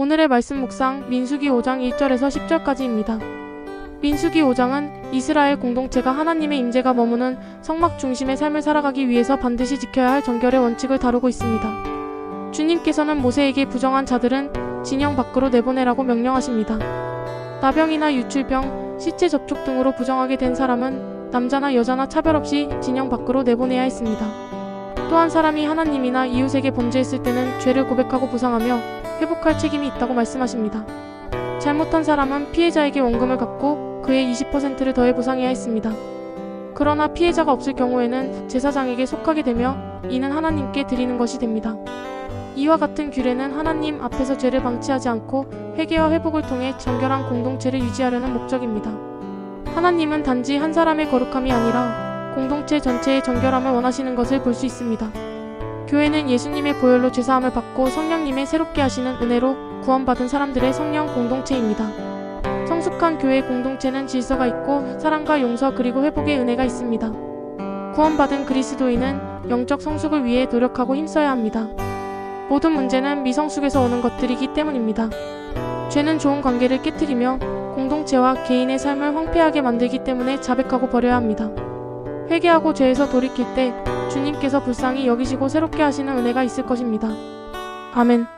오늘의 말씀 묵상 민수기 5장 1절에서 10절까지입니다. 민수기 5장은 이스라엘 공동체가 하나님의 임재가 머무는 성막 중심의 삶을 살아가기 위해서 반드시 지켜야 할 정결의 원칙을 다루고 있습니다. 주님께서는 모세에게 부정한 자들은 진영 밖으로 내보내라고 명령하십니다. 나병이나 유출병, 시체 접촉 등으로 부정하게 된 사람은 남자나 여자나 차별 없이 진영 밖으로 내보내야 했습니다. 또한 사람이 하나님이나 이웃에게 범죄했을 때는 죄를 고백하고 보상하며 회복할 책임이 있다고 말씀하십니다. 잘못한 사람은 피해자에게 원금을 갚고 그의 20%를 더해 보상해야 했습니다. 그러나 피해자가 없을 경우에는 제사장에게 속하게 되며 이는 하나님께 드리는 것이 됩니다. 이와 같은 규례는 하나님 앞에서 죄를 방치하지 않고 회개와 회복을 통해 정결한 공동체를 유지하려는 목적입니다. 하나님은 단지 한 사람의 거룩함이 아니라 공동체 전체의 정결함을 원하시는 것을 볼 수 있습니다. 교회는 예수님의 보혈로 죄사함을 받고 성령님의 새롭게 하시는 은혜로 구원받은 사람들의 성령 공동체입니다. 성숙한 교회 공동체는 질서가 있고 사랑과 용서 그리고 회복의 은혜가 있습니다. 구원받은 그리스도인은 영적 성숙을 위해 노력하고 힘써야 합니다. 모든 문제는 미성숙에서 오는 것들이기 때문입니다. 죄는 좋은 관계를 깨뜨리며 공동체와 개인의 삶을 황폐하게 만들기 때문에 자백하고 버려야 합니다. 회개하고 죄에서 돌이킬 때 주님께서 불쌍히 여기시고 새롭게 하시는 은혜가 있을 것입니다. 아멘.